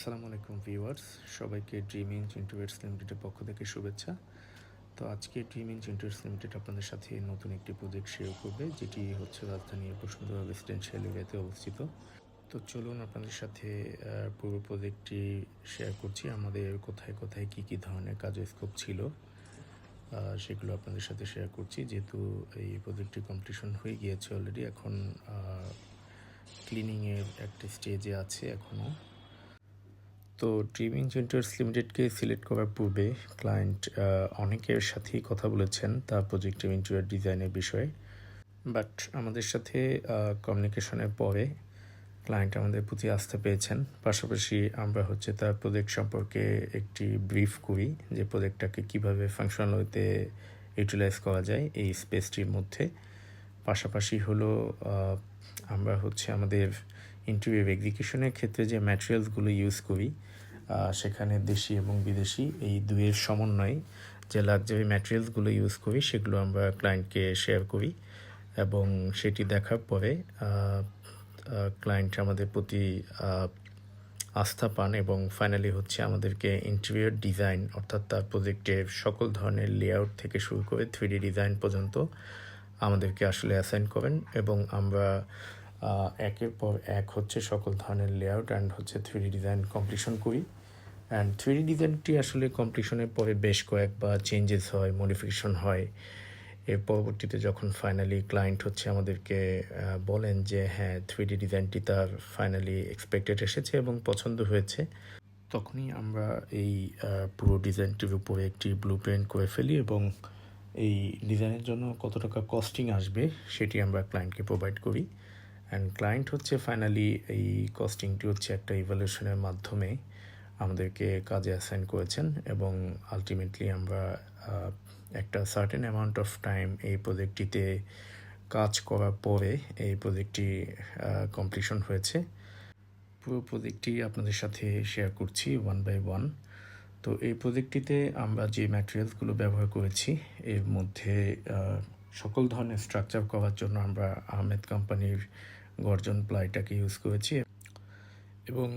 আসসালামু আলাইকুম ভিউয়ার্স। সবাইকে ড্রিম ইঞ্চ ইন্টারভেটস লিমিটেডের পক্ষ থেকে শুভেচ্ছা। তো আজকে ড্রিম ইঞ্চ ইন্টারভেটস লিমিটেড আপনাদের সাথে নতুন একটি প্রজেক্ট শেয়ার করবে, যেটি হচ্ছে রাজধানীর বসুন্ধরা রেসিডেন্সিয়াল এরিয়াতে অবস্থিত। তো চলুন আপনাদের সাথে পুরো প্রজেক্টটি শেয়ার করছি। আমাদের কোথায় কোথায় কি কি ধরনের কাজের স্কোপ ছিল সেগুলো আপনাদের সাথে শেয়ার করছি। যেহেতু এই প্রজেক্টটি কমপ্লিশন হয়ে গিয়েছে অলরেডি এখন ক্লিনিংয়ের একটা স্টেজে আছে এখনও তো ড্রিমিং সেন্টার্স লিমিটেডকে সিলেক্ট করার পূর্বে ক্লায়েন্ট অনেকের সাথেই কথা বলেছেন তার প্রজেক্টের ইন্টেরিয়র ডিজাইনের বিষয়ে। বাট আমাদের সাথে কমিউনিকেশনের পরে ক্লায়েন্ট আমাদের প্রতি আস্থা পেয়েছেন। পাশাপাশি আমরা হচ্ছে তার প্রজেক্ট সম্পর্কে একটি ব্রিফ করি যে প্রজেক্টটাকে কীভাবে ফাংশনাল ওয়েতে ইউটিলাইজ করা যায় এই স্পেসটির মধ্যে। পাশাপাশি হলো আমরা হচ্ছে আমাদের ইন্টারভিউ এক্সিকিউশনের ক্ষেত্রে যে ম্যাটেরিয়ালসগুলো ইউজ করি সেখানে দেশি এবং বিদেশি এই দুইয়ের সমন্বয়ে যে লাক্সারি ম্যাটেরিয়ালসগুলো ইউজ করি, সেগুলো আমরা ক্লায়েন্টকে শেয়ার করি এবং সেটি দেখার পরে ক্লায়েন্ট আমাদের প্রতি আস্থা পান এবং ফাইনালি হচ্ছে আমাদেরকে ইন্টেরিয়র ডিজাইন অর্থাৎ তার প্রজেক্টের সকল ধরনের লেআউট থেকে শুরু করে থ্রি ডিজাইন পর্যন্ত আমাদেরকে আসলে অ্যাসাইন করেন এবং আমরা একের পর এক হচ্ছে সকল ধরনের লেআউট অ্যান্ড হচ্ছে থ্রি ডিজাইন কমপ্লিশন করি অ্যান্ড থ্রি ডিজাইনটি আসলে কমপ্লিশনের পরে বেশ কয়েকবার চেঞ্জেস হয় মডিফিকেশন হয়। এর পরবর্তীতে যখন ফাইনালি ক্লায়েন্ট হচ্ছে আমাদেরকে বলেন যে হ্যাঁ থ্রি ডি ডিজাইনটি তার ফাইনালি এক্সপেক্টেড এসেছে এবং পছন্দ হয়েছে। তখনই আমরা এই পুরো ডিজাইনটির উপরে একটি ব্লু প্রিন্ট করে ফেলি এবং এই ডিজাইনের জন্য কত টাকা কস্টিং আসবে সেটি আমরা ক্লায়েন্টকে প্রোভাইড করি। অ্যান্ড ক্লায়েন্ট হচ্ছে ফাইনালি এই কস্টিংটি হচ্ছে একটা ইভ্যালুয়েশনের মাধ্যমে আমাদেরকে কাজে অ্যাসাইন করেছেন এবং আলটিমেটলি আমরা একটা সার্টেন অ্যামাউন্ট অফ টাইম এই প্রজেক্টটিতে কাজ করার পরে এই প্রজেক্টটি কমপ্লিশন হয়েছে। পুরো প্রজেক্টটি আপনাদের সাথে শেয়ার করছি ওয়ান বাই ওয়ান তো এই প্রজেক্টটিতে আমরা যে ম্যাটেরিয়ালসগুলো ব্যবহার করেছি, এর মধ্যে সকল ধরনের স্ট্রাকচার করার জন্য আমরা আহমেদ কোম্পানির গর্জন প্লাইটাকে ইউজ করেছি এবং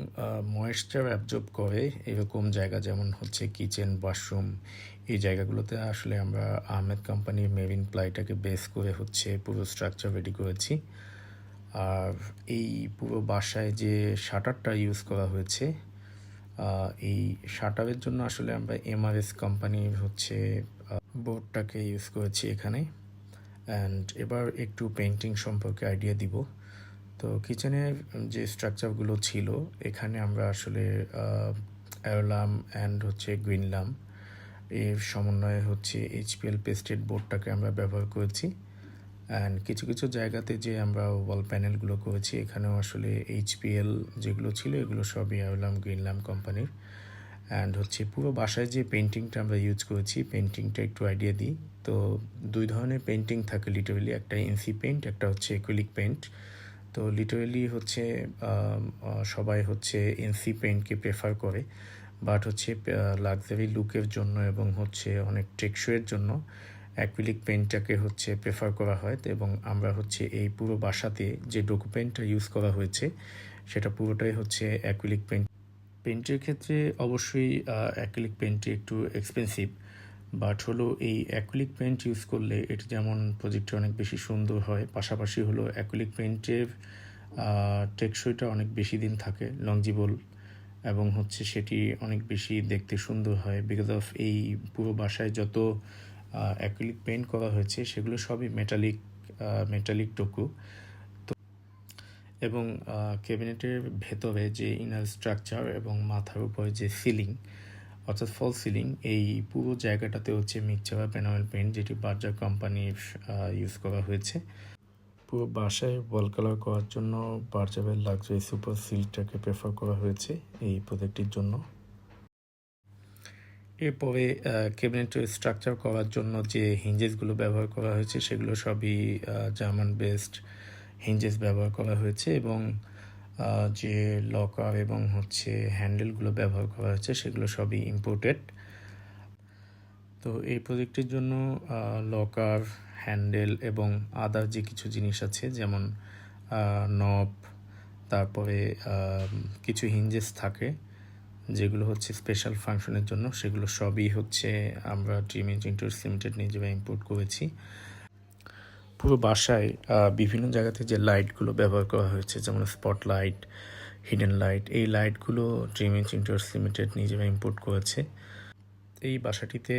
ময়েশ্চার অ্যাবজর্ব করে এরকম জায়গা যেমন হচ্ছে কিচেন ওয়াশরুম এই জায়গাগুলোতে আসলে আমরা আহমেদ কোম্পানির মেরিন প্লাইটাকে বেস করে হচ্ছে পুরো স্ট্রাকচার রেডি করেছি। আর এই পুরো বাসায় যে শাটারটা ইউজ করা হয়েছে এই শাটারের জন্য আসলে আমরা এমআরএস কোম্পানির হচ্ছে বোর্ডটাকে ইউজ করেছি এখানে। অ্যান্ড এবার একটু পেন্টিং সম্পর্কে আইডিয়া দিব। তো কিচেনের যে স্ট্রাকচারগুলো ছিল, এখানে আমরা আসলে অ্যারোলাম অ্যান্ড হচ্ছে গ্রিনলাম এর সমন্বয়ে হচ্ছে এইচপিএল পেস্টেড বোর্ডটাকে আমরা ব্যবহার করেছি। অ্যান্ড কিছু কিছু জায়গাতে যে আমরা ওয়াল প্যানেলগুলো করেছি, এখানেও আসলে এইচপিএল যেগুলো ছিল, এগুলো সবই অ্যারোলাম গ্রিনলাম কোম্পানির। অ্যান্ড হচ্ছে পুরো বাসায় যে পেন্টিংটা আমরা ইউজ করেছি পেন্টিংটা একটু আইডিয়া দিই। তো দুই ধরনের পেন্টিং থাকে লিটারেলি একটা এনসি পেন্ট একটা হচ্ছে একুইলিক পেন্ট তো লিটারেলি হচ্ছে সবাই হচ্ছে এনসি পেন্টকে প্রেফার করে। বাট হচ্ছে লাক্সারি লুকের জন্য এবং হচ্ছে অনেক টেকসইয়ের জন্য অ্যাক্রিলিক পেন্টটাকে হচ্ছে প্রেফার করা হয়। এবং আমরা হচ্ছে এই পুরো বাসাতে যে ডোকু পেন্টটা ইউজ করা হয়েছে, সেটা পুরোটাই হচ্ছে অ্যাক্রিলিক পেন্ট পেন্টের ক্ষেত্রে অবশ্যই অ্যাক্রিলিক পেন্টটি একটু এক্সপেন্সিভ বাট হলো এই অ্যাকুলিক পেন্ট ইউজ করলে এটি যেমন প্রজেক্টে অনেক বেশি সুন্দর হয়, পাশাপাশি হলো অ্যাকুলিক পেন্টের টেকসইটা অনেক বেশি দিন থাকে লংজিবল এবং হচ্ছে সেটি অনেক বেশি দেখতে সুন্দর হয়। বিকজ অফ এই পুরো বাসায় যত অ্যাকুলিক পেন্ট করা হয়েছে, সেগুলো সবই মেটালিক মেটালিক টুকু। এবং ক্যাবিনেটের ভেতরে যে ইনার স্ট্রাকচার এবং মাথার উপরে যে সিলিং অর্থাৎ ফল সিলিং এই পুরো জায়গাটাতে হচ্ছে মিক্সচার প্যানেল পেন্ট যেটি বার্জার কোম্পানির ইউজ করা হয়েছে। পুরো বাসায় ওয়াল কালার করার জন্য বার্জাবের লাক্সারি সুপার সিল্কটাকে প্রেফার করা হয়েছে এই প্রজেক্টটির জন্য। এরপরে ক্যাবিনেটের স্ট্রাকচার করার জন্য যে হিঞ্জেসগুলো ব্যবহার করা হয়েছে সেগুলো সবই জার্মান বেসড হিঞ্জেস ব্যবহার করা হয়েছে এবং যে লকার এবং হচ্ছে হ্যান্ডেলগুলো ব্যবহার করা হয়েছে সেগুলো সবই ইম্পোর্টেড তো এই প্রজেক্টের জন্য লকার, হ্যান্ডেল এবং আদার যে কিছু জিনিস আছে, যেমন নব, তারপরে কিছু হিঞ্জেস থাকে, যেগুলো হচ্ছে স্পেশাল ফাংশনের জন্য, সেগুলো সবই হচ্ছে আমরা ড্রিম ইঞ্জিনিয়ার্স লিমিটেড নিজেরা ইম্পোর্ট করেছি। পুরো বাসায় বিভিন্ন জায়গাতে যে লাইটগুলো ব্যবহার করা হয়েছে, যেমন স্পট লাইট হিডেন লাইট এই লাইটগুলো ড্রিম ইঞ্জিনিয়ার্স লিমিটেড নিজেরা ইম্পোর্ট করেছে। এই বাসাটিতে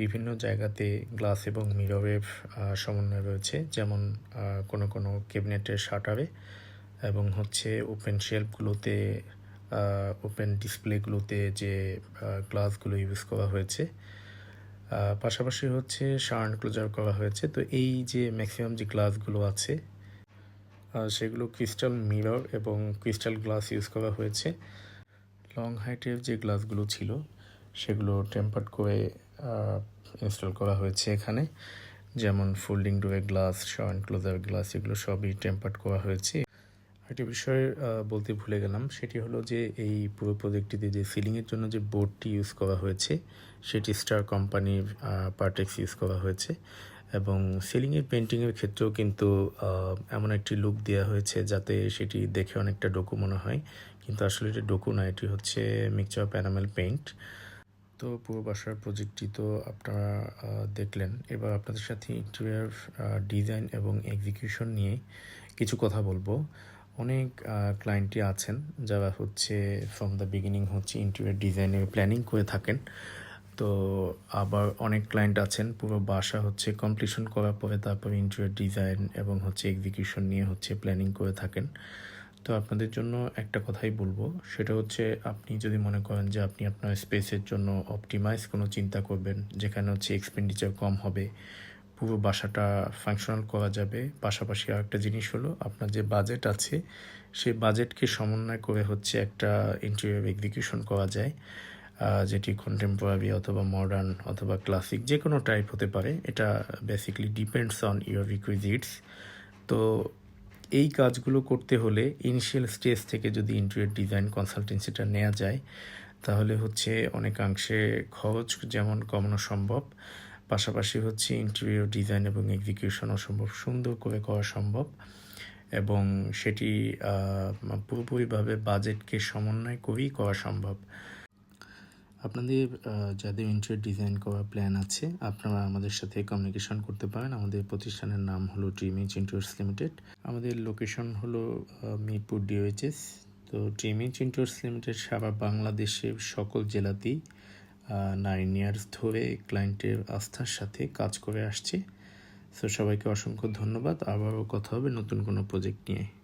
বিভিন্ন জায়গাতে গ্লাস এবং মিররের সমন্বয় রয়েছে, যেমন কোনো কোনো ক্যাবিনেটের শাটারে এবং হচ্ছে ওপেন শেলফগুলোতে ওপেন ডিসপ্লেগুলোতে যে গ্লাসগুলো ইউজ করা হয়েছে। পাশাপাশি হচ্ছে শার্ন ক্লোজার করা হয়েছে। তো এই যে ম্যাক্সিমাম যে গ্লাসগুলো আছে সেগুলো ক্রিস্টাল মিরর এবং ক্রিস্টাল গ্লাস ইউজ করা হয়েছে। লং হাইটের যে গ্লাসগুলো ছিল, সেগুলো টেম্পার্ড করে ইনস্টল করা হয়েছে এখানে। যেমন ফোল্ডিং ডোরের গ্লাস, শার্ন ক্লোজার গ্লাস, এগুলো সবই টেম্পার্ড করা হয়েছে। একটি বিষয় বলতে ভুলে গেলাম। সেটি হলো যে, এই পুরো প্রজেক্টটিতে যে সিলিংয়ের জন্য যে বোর্ডটি ইউজ করা হয়েছে, সেটি স্টার কোম্পানির পার্টেক্স ইউজ করা হয়েছে। এবং সিলিংয়ের পেন্টিংয়ের ক্ষেত্রেও কিন্তু এমন একটি লুক দেওয়া হয়েছে যাতে সেটি দেখে অনেকটা ডোকু মনে হয়। কিন্তু আসলে এটি ডোকু না, এটি হচ্ছে মিক্সচার প্যানামেল পেইন্ট তো পুরো বাসার প্রজেক্টটি তো আপনারা দেখলেন। এবার আপনাদের সাথে ইন্টেরিয়ার ডিজাইন এবং এক্সিকিউশন নিয়ে কিছু কথা বলব। অনেক ক্লায়েন্টই আছেন যারা হচ্ছে ফ্রম দ্য বিগিনিং হচ্ছে ইন্টেরিয়ার ডিজাইনের প্ল্যানিং করে থাকেন। তো আবার অনেক ক্লায়েন্ট আছেন, পুরো বাসা হচ্ছে কমপ্লিশন করার পরে তারপর ইন্টেরিয়ার ডিজাইন এবং হচ্ছে এক্সিকিউশন নিয়ে হচ্ছে প্ল্যানিং করে থাকেন। তো আপনাদের জন্য একটা কথাই বলব, সেটা হচ্ছে আপনি যদি মনে করেন যে আপনি আপনার স্পেসের জন্য অপটিমাইজ কোনো চিন্তা করবেন, যেখানে হচ্ছে এক্সপেন্ডিচার কম হবে পুরো বাসাটা ফাংশনাল করা যাবে। পাশাপাশি আরেকটা জিনিস হলো, আপনার যে বাজেট আছে, সেই বাজেটকে সমন্বয় করে হচ্ছে একটা ইন্টেরিয়র এক্সিকিউশন করা যায় যেটি কন্টেম্পোরারি অথবা মডার্ন অথবা ক্লাসিক যে কোনো টাইপ হতে পারে। এটা basically depends on your requisites তো এই কাজগুলো করতে হলে ইনিশিয়াল স্টেজ থেকে যদি ইন্টেরিয়র ডিজাইন কনসালটেন্সিটা নেওয়া যায়, তাহলে হচ্ছে অনেকাংশে খরচ যেমন কমানো সম্ভব পাশাপাশি হচ্ছে ইন্টেরিয়র ডিজাইন এবং এক্সিকিউশন অসম্ভব সুন্দর করে করা সম্ভব এবং সেটি পুরোপুরিভাবে বাজেটকে সমন্বয় করেই করা সম্ভব। আপনাদের যাদের ইন্টেরিয়র ডিজাইন করার প্ল্যান আছে, আপনারা আমাদের সাথে কমিউনিকেশন করতে পারেন। আমাদের প্রতিষ্ঠানের নাম হলো ড্রিম ইঞ্চ ইন্টার্স লিমিটেড আমাদের লোকেশন হলো মিরপুর ডিওএইচএস তো ড্রিম ইঞ্চ ইন্টার্স লিমিটেড সারা বাংলাদেশের সকল জেলাতেই নাইন ইয়ার্স ধরে ক্লায়েন্টের আস্থার সাথে কাজ করে আসছি। সো সবাইকে অসংখ্য ধন্যবাদ। আবারও কথা হবে নতুন কোনো প্রজেক্ট নিয়ে।